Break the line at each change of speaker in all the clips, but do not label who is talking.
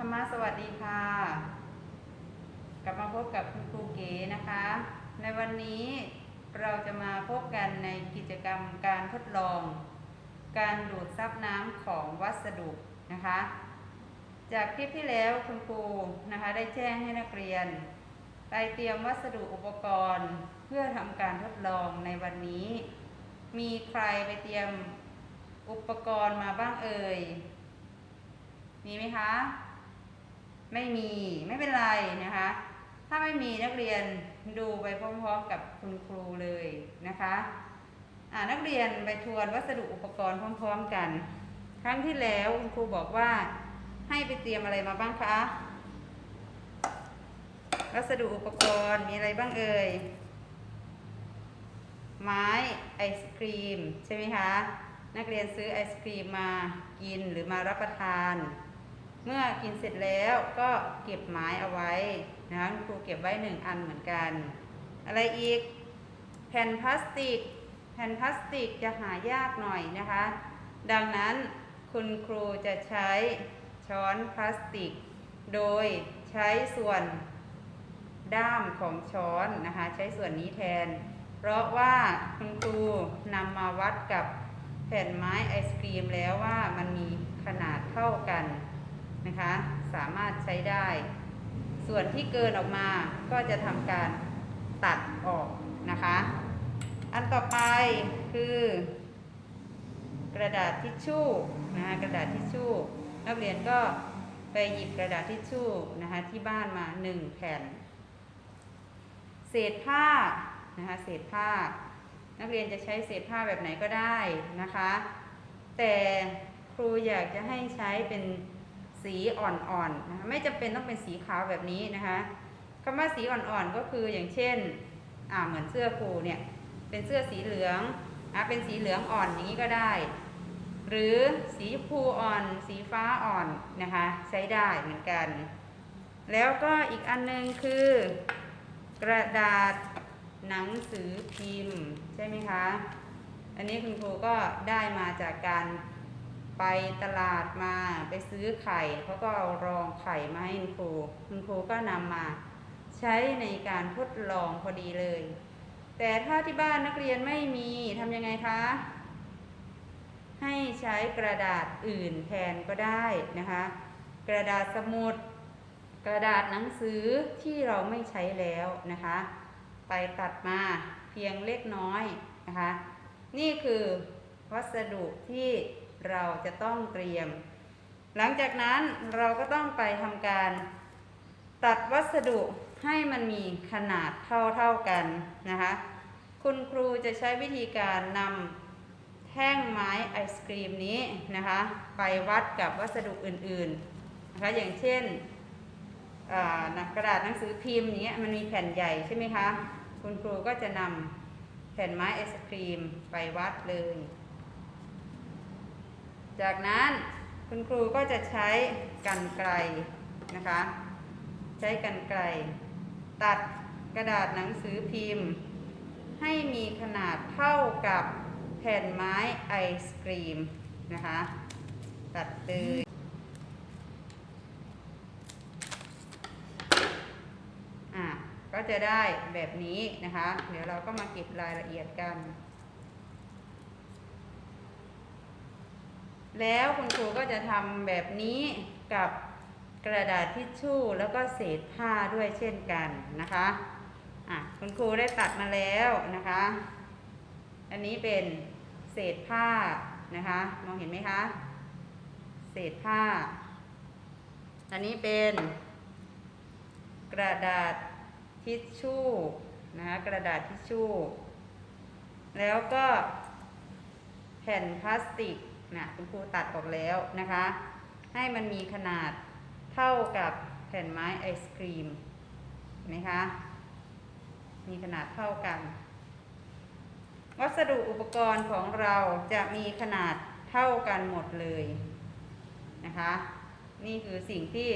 ธรรมะสวัสดีค่ะ กลับมาพบกับคุณครูเก๋นะคะ ในวันนี้เราจะมาพบกันในกิจกรรมการทดลอง การดูดซับน้ำของวัสดุนะคะ จากคลิปที่แล้วคุณครูนะคะได้แจ้งให้นักเรียนไปเตรียมวัสดุอุปกรณ์เพื่อทำการทดลองในวันนี้ มีใครไปเตรียมอุปกรณ์มาบ้างเอ่ย มีไหมคะ ไม่มีไม่เป็นไรนะคะ ถ้าไม่มีนักเรียนดูไปพร้อมๆกับคุณครูเลยนะคะนักเรียนไปทวนวัสดุอุปกรณ์พร้อม ๆ กัน ครั้งที่แล้วคุณครูบอกว่าให้ไปเตรียมอะไรมาบ้างคะวัสดุอุปกรณ์มีอะไรบ้างเอ่ยไม้ไอศครีม ใช่ไหมคะ นักเรียนซื้อไอศครีมมากินหรือมารับประทาน เมื่อกินเสร็จแล้วก็เก็บไม้เอาไว้นะคะคุณครูเก็บไว้หนึ่งอันเหมือนกัน อะไรอีก แผ่นพลาสติก แผ่นพลาสติกจะหายากหน่อยนะคะ ดังนั้นคุณครูจะใช้ช้อนพลาสติก โดยใช้ส่วนด้ามของช้อนนะคะ ใช้ส่วนนี้แทน เพราะว่าคุณครูนำมาวัดกับแผ่นไม้ไอศกรีมแล้วว่ามันมีขนาดเท่ากัน นะคะ สามารถใช้ได้ ส่วนที่เกินออกมาก็จะทำการตัดออกนะคะ อันต่อไปคือกระดาษทิชชู่นะคะกระดาษทิชชู่นักเรียนก็ไปหยิบกระดาษทิชชู่นะคะที่บ้านมาหนึ่งแผ่น เศษผ้านะคะเศษผ้า นักเรียนจะใช้เศษผ้าแบบไหนก็ได้นะคะ แต่ครูอยากจะให้ใช้เป็น สีอ่อนๆนะคะไม่จำเป็นต้องเป็นสีขาวแบบนี้นะคะคำว่าสีอ่อนๆก็คืออย่างเช่นอ่าเหมือนเสื้อครูเนี่ยเป็นเสื้อสีเหลืองอะเป็นสีเหลืองอ่อนอย่างนี้ก็ได้ หรือสีชมพูอ่อน สีฟ้าอ่อนนะคะใช้ได้เหมือนกัน แล้วก็อีกอันหนึงคือกระดาษหนังสือพิมพ์ใช่ไหมคะ อันนี้คุณครูก็ได้มาจากการ ไปตลาดมาไปซื้อไข่เขาก็เอารองไข่มาให้คุณครูคุณครูก็นำมา ใช้ในการทดลองพอดีเลย แต่ถ้าที่บ้านนักเรียนไม่มีทำยังไงคะ ให้ใช้กระดาษอื่นแทนก็ได้นะคะ กระดาษสมุด กระดาษหนังสือที่เราไม่ใช้แล้วนะคะ ไปตัดมาเพียงเล็กน้อยนะคะ นี่คือวัสดุที่ เราจะต้องเตรียม หลังจากนั้นเราก็ต้องไปทำการ ตัดวัสดุให้มันมีขนาดเท่าเท่าๆกันนะคะ คุณครูจะใช้วิธีการนำแท่งไม้ไอศกรีมนี้นะคะ ไปวัดกับวัสดุอื่นๆนะคะอย่างเช่นกระดาษหนังสือพิมพ์อย่างเนี้ยมันมีแผ่นใหญ่ใช่ไหมคะ คุณครูก็จะนำแผ่นไม้ไอศครีมไปวัดเลย จากนั้นคุณครูก็จะใช้กันไกลนะคะ ใช้กันไกล ตัดกระดาษหนังสือพิมพ์ ให้มีขนาดเท่ากับแผ่นไม้ไอศกรีมนะคะ ตัดเลยอะก็จะได้แบบนี้นะคะ เดี๋ยวเราก็มาเก็บรายละเอียดกัน แล้วคุณครูก็จะทำแบบนี้กับกระดาษทิชชู่แล้วก็เศษผ้าด้วยเช่นกันนะคะอะคุณครูได้ตัดมาแล้วนะคะ อันนี้เป็นเศษผ้านะคะมองเห็นไหมคะ เศษผ้า อันนี้เป็นกระดาษทิชชู่นะคะกระดาษทิชชู่ แล้วก็แผ่นพลาสติก นะคุณครูตัดออกแล้วนะคะ ให้มันมีขนาดเท่ากับแผ่นไม้ไอศครีมเห็นไหมคะ มีขนาดเท่ากัน วัสดุอุปกรณ์ของเราจะมีขนาดเท่ากันหมดเลยนะคะ นี่คือสิ่งที่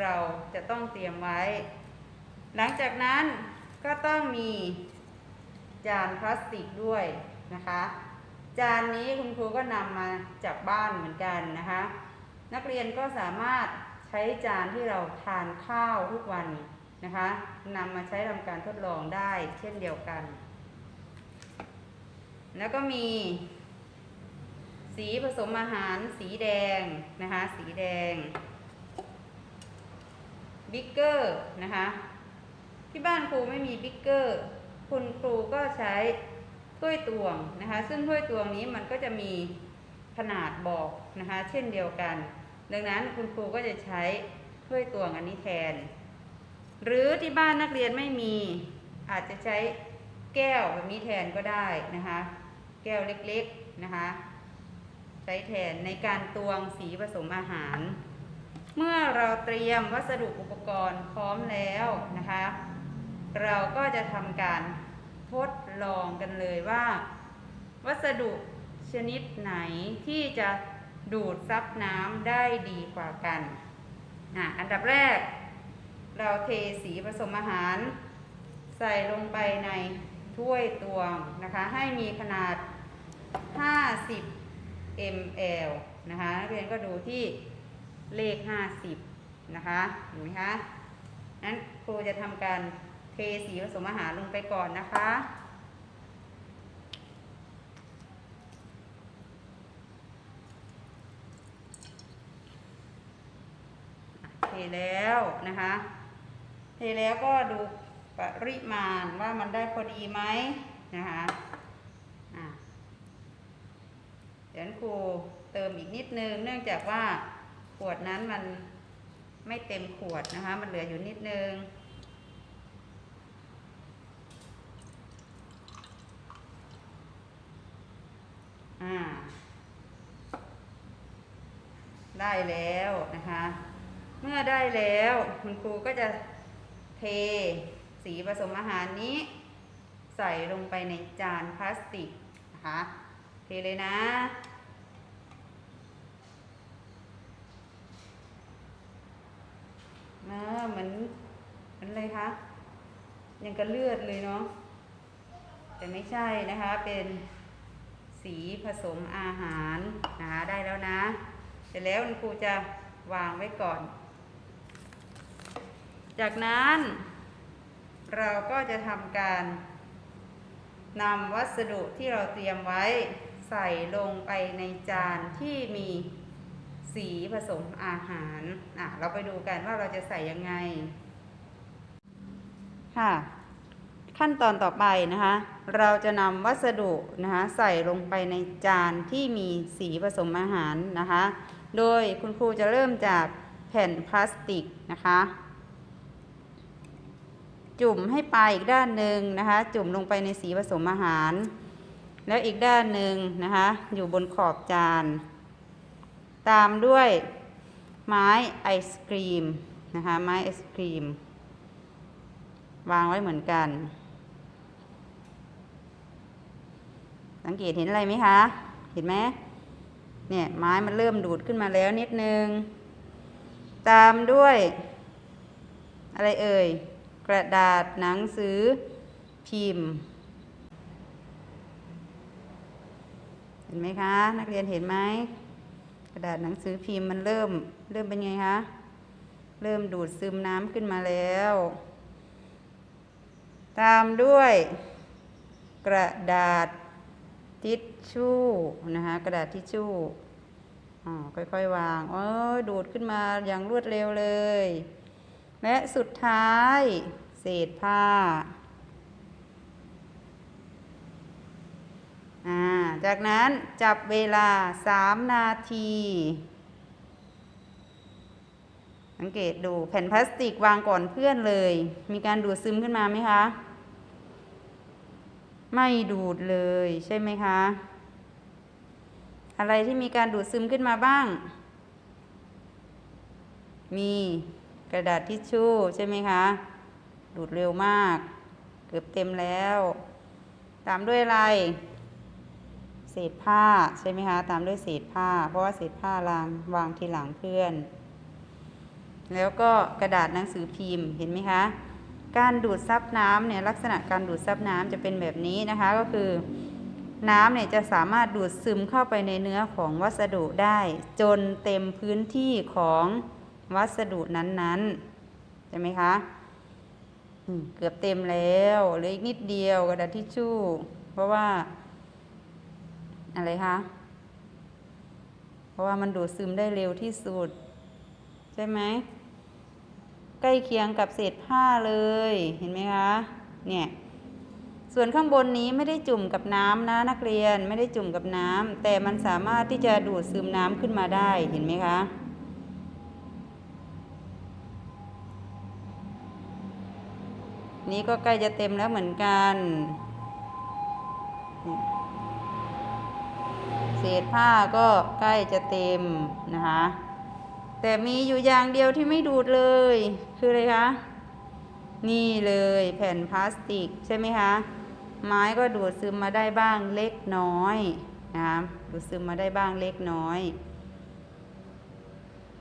เราจะต้องเตรียมไว้ หลังจากนั้นก็ต้องมีจานพลาสติกด้วยนะคะ จานนี้คุณครูก็นำมาจากบ้านเหมือนกันนะคะ นักเรียนก็สามารถใช้จานที่เราทานข้าวทุกวันนะคะนำมาใช้ทำการทดลองได้เช่นเดียวกัน แล้วก็มี สีผสมอาหารสีแดงนะคะ สีแดงบิ๊กเกอร์นะคะ ที่บ้านครูไม่มีบิ๊กเกอร์ คุณครูก็ใช้ ถ้วยตวงนะคะ ซึ่งถ้วยตวงนี้มันก็จะมีขนาดบอกนะคะ เช่นเดียวกัน ดังนั้นคุณครูก็จะใช้ถ้วยตวงอันนี้แทน หรือที่บ้านนักเรียนไม่มีอาจจะใช้แก้วแบบนี้แทนก็ได้นะคะ แก้วเล็กๆนะคะ ใช้แทนในการตวงสีผสมอาหาร เมื่อเราเตรียมวัสดุอุปกรณ์พร้อมแล้วนะคะ เราก็จะทำการ ทดลองกันเลยว่า วัสดุชนิดไหนที่จะดูดซับน้ำได้ดีกว่ากันอะอันดับแรก เราเทสีผสมอาหาร ใส่ลงไปในถ้วยตวงนะคะ ให้มีขนาด 50 ml นะคะนักเรียนก็ดูที่เลข 50 นะคะเห็นไหมคะนั้นครูจะทำการ เทสีผสมอาหารลงไปก่อนนะคะ เทแล้วนะคะ เทแล้วก็ดูปริมาณว่ามันได้พอดีไหมนะคะเดี๋ยวครูเติมอีกนิดนึง เนื่องจากว่าขวดนั้นมันไม่เต็มขวดนะคะ มันเหลืออยู่นิดนึง อ่า ได้แล้วนะคะ เมื่อได้แล้วคุณครูก็จะเทสีผสมอาหารนี้ ใส่ลงไปในจานพลาสติกนะคะเทเลยนะเออเหมือนเหมือนอะไรคะยังกระเลือดเลยเนาะแต่ไม่ใช่นะคะเป็น สีผสมอาหารนะคะได้แล้วนะ เสร็จแล้วคุณครูจะวางไว้ก่อน จากนั้น เราก็จะทำการนำวัสดุที่เราเตรียมไว้ใส่ลงไปในจานที่มีสีผสมอาหาร อะ เราไปดูกันว่าเราจะใส่ยังไง ค่ะ ขั้นตอนต่อไปนะคะ เราจะนำวัสดุนะคะใส่ลงไปในจานที่มีสีผสมอาหารนะคะ โดยคุณครูจะเริ่มจากแผ่นพลาสติกนะคะ จุ่มให้ปลายอีกด้านหนึ่งนะคะ จุ่มลงไปในสีผสมอาหาร แล้วอีกด้านหนึ่งนะคะ อยู่บนขอบจาน ตามด้วยไม้ไอศครีมนะคะ ไม้ไอศครีม วางไว้เหมือนกัน สังเกตเห็นอะไรไหมคะ เห็นไหมเนี่ยไม้มันเริ่มดูดขึ้นมาแล้วนิดนึง ตามด้วย อะไรเอ่ย กระดาษหนังสือพิมพ์ เห็นไหมคะ นักเรียนเห็นไหมกระดาษหนังสือพิมพ์มันเริ่มเริ่มเป็นไงคะ เริ่มดูดซึมน้ำขึ้นมาแล้ว ตามด้วย กระดาษ ทิชชู่นะคะกระดาษทิชชู่อ๋อค่อยๆวางโอ้ยดูดขึ้นมาอย่างรวดเร็วเลย และสุดท้าย เศษผ้าอ่าจากนั้นจับเวลา 3 นาที สังเกตดูแผ่นพลาสติกวางก่อนเพื่อนเลย มีการดูดซึมขึ้นมาไหมคะ ไม่ดูดเลยใช่ไหมคะ อะไรที่มีการดูดซึมขึ้นมาบ้าง มีกระดาษทิชชู่ใช่ไหมคะ ดูดเร็วมาก เกือบเต็มแล้ว ตามด้วยอะไร เศษผ้าใช่ไหมคะ ตามด้วยเศษผ้า เพราะว่าเศษผ้ารางวางทีหลังเพื่อน แล้วก็กระดาษหนังสือพิมพ์เห็นไหมคะ การดูดซับน้ำเนี่ยลักษณะการดูดซับน้ำจะเป็นแบบนี้นะคะก็คือ น้ำเนี่ยจะสามารถดูดซึมเข้าไปในเนื้อของวัสดุได้ จนเต็มพื้นที่ของวัสดุนั้นๆใช่ไหมคะเกือบเต็มแล้วเหลืออีกนิดเดียวกระดาษทิชชู่ เพราะว่าอะไรคะเพราะว่ามันดูดซึมได้เร็วที่สุด ใช่ไหม ใกล้เคียงกับเศษผ้าเลยเห็นไหมคะเนี่ยส่วนข้างบนนี้ไม่ได้จุ่มกับน้ำนะนักเรียนไม่ได้จุ่มกับน้ำแต่มันสามารถที่จะดูดซึมน้ำขึ้นมาได้เห็นไหมคะนี้ก็ใกล้จะเต็มแล้วเหมือนกัน เศษผ้าก็ใกล้จะเต็มนะคะ แต่มีอยู่อย่างเดียวที่ไม่ดูดเลย คืออะไรคะ นี่เลยแผ่นพลาสติกใช่ไหมคะ ไม้ก็ดูดซึมมาได้บ้างเล็กน้อยนะคะดูดซึมมาได้บ้างเล็กน้อย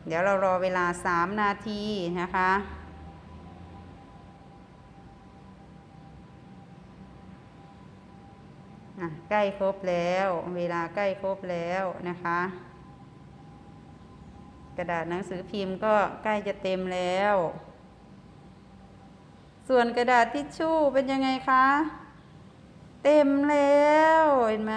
เดี๋ยวเรารอเวลา 3 นาทีนะคะใกล้ครบแล้ว เวลาใกล้ครบแล้วนะคะ กระดาษหนังสือพิมพ์ก็ใกล้จะเต็มแล้ว ส่วนกระดาษทิชชู่เป็นยังไงคะ เต็มแล้วเห็นไหม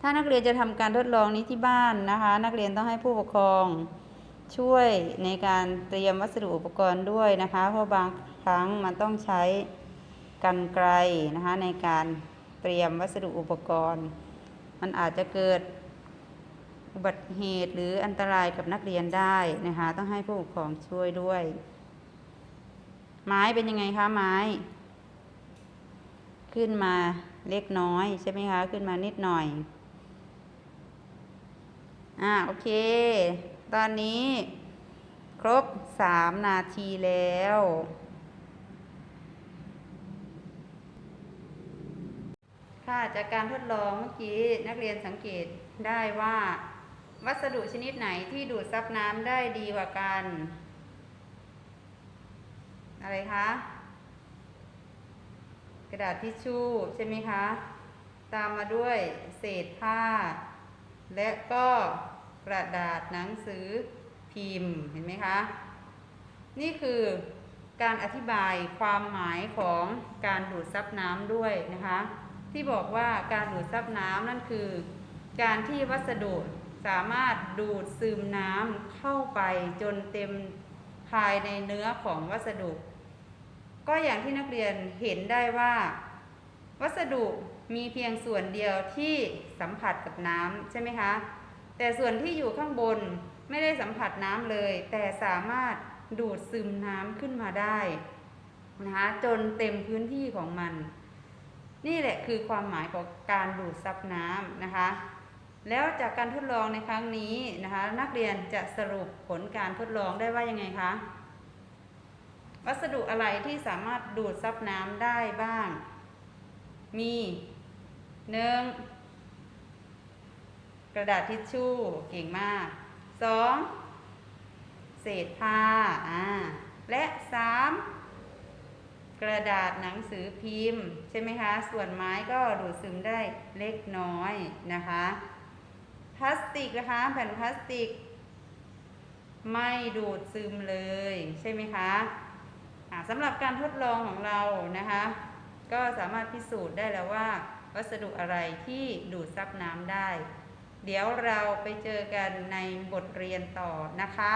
ถ้านักเรียนจะทำการทดลองนี้ที่บ้านนะคะ นักเรียนต้องให้ผู้ปกครองช่วยในการเตรียมวัสดุอุปกรณ์ด้วยนะคะ เพราะบางครั้งมันต้องใช้กันไกลนะคะในการเตรียมวัสดุอุปกรณ์ มันอาจจะเกิด อุบัติเหตุหรืออันตรายกับนักเรียนได้นะคะต้องให้ผู้ปกครองช่วยด้วย ไม้เป็นยังไงคะไม้ ขึ้นมาเล็กน้อยใช่ไหมคะขึ้นมานิดหน่อยอ่าโอเค ตอนนี้ ครบสามนาทีแล้ว ค่ะจากการทดลองเมื่อกี้นักเรียนสังเกตได้ว่า วัสดุชนิดไหนที่ดูดซับน้ำได้ดีกว่ากัน อะไรคะ กระดาษทิชชู่ใช่ไหมคะ ตามมาด้วยเศษผ้า และก็กระดาษหนังสือพิมพ์เห็นไหมคะ นี่คือการอธิบายความหมายของการดูดซับน้ำด้วยนะคะ ที่บอกว่าการดูดซับน้ำนั่นคือ การที่วัสดุ สามารถดูดซึมน้ำเข้าไปจนเต็มภายในเนื้อของวัสดุ ก็อย่างที่นักเรียนเห็นได้ว่า วัสดุมีเพียงส่วนเดียวที่สัมผัสกับน้ำใช่ไหมคะ แต่ส่วนที่อยู่ข้างบนไม่ได้สัมผัสน้ำเลย แต่สามารถดูดซึมน้ำขึ้นมาได้นะคะจนเต็มพื้นที่ของมัน นี่แหละคือความหมายของการดูดซับน้ำนะคะ แล้วจากการทดลองในครั้งนี้นะคะ นักเรียนจะสรุปผลการทดลองได้ว่ายังไงคะ วัสดุอะไรที่สามารถดูดซับน้ำได้บ้าง มีหนึ่งกระดาษทิชชู่เก่งมากสองเศษผ้าอ่าและสามกระดาษหนังสือพิมพ์ ใช่ไหมคะ ส่วนไม้ก็ดูดซึมได้เล็กน้อยนะคะ พลาสติกนะคะ แผ่นพลาสติก ไม่ดูดซึมเลย ใช่ไหมคะะสำหรับการทดลองของเรานะคะ ก็สามารถพิสูจน์ได้แล้วว่า วัสดุอะไรที่ดูดซับน้ำได้ เดี๋ยวเราไปเจอกันในบทเรียนต่อนะคะ